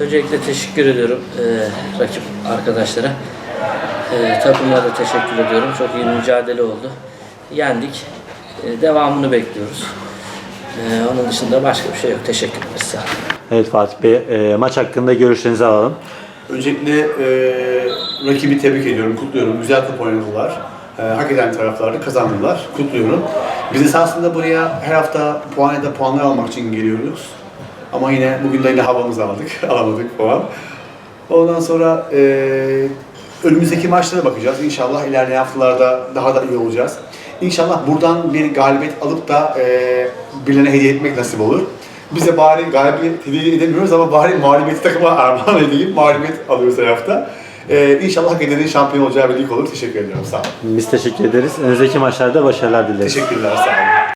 Öncelikle teşekkür ediyorum eee, rakip arkadaşlara. Eee takımına da teşekkür ediyorum. Çok iyi mücadele oldu. Yendik. Eee, devamını bekliyoruz. Eee, onun dışında başka bir şey yok. Teşekkür ederiz. Sağ olun. Evet Fatih Bey, e, maç hakkında görüşlerinizi alalım. Öncelikle e, rakibi tebrik ediyorum, kutluyorum. Güzel top oynadılar. E, hak eden taraflarda kazandılar. Kutluyorum. Biz esasında buraya her hafta puan ya da puanlar almak için geliyoruz. Ama yine bugün de yine havamızı aldık. Alamadık puan. Ondan sonra e, önümüzdeki maçlara bakacağız. İnşallah ilerleyen haftalarda daha da iyi olacağız. İnşallah buradan bir galibiyet alıp da e, birilerine hediye etmek nasip olur. Biz de bari galibiyet hediye edemiyoruz ama bari mağlubiyeti takıma armağan edeyim. Mağlubiyet alıyoruz her hafta. E, inşallah hak edenin şampiyon olacağı bir lig olur. Teşekkür ediyorum. Sağ olun. Biz teşekkür ederiz. Önümüzdeki maçlarda başarılar dileriz. Teşekkürler. Sağ olun.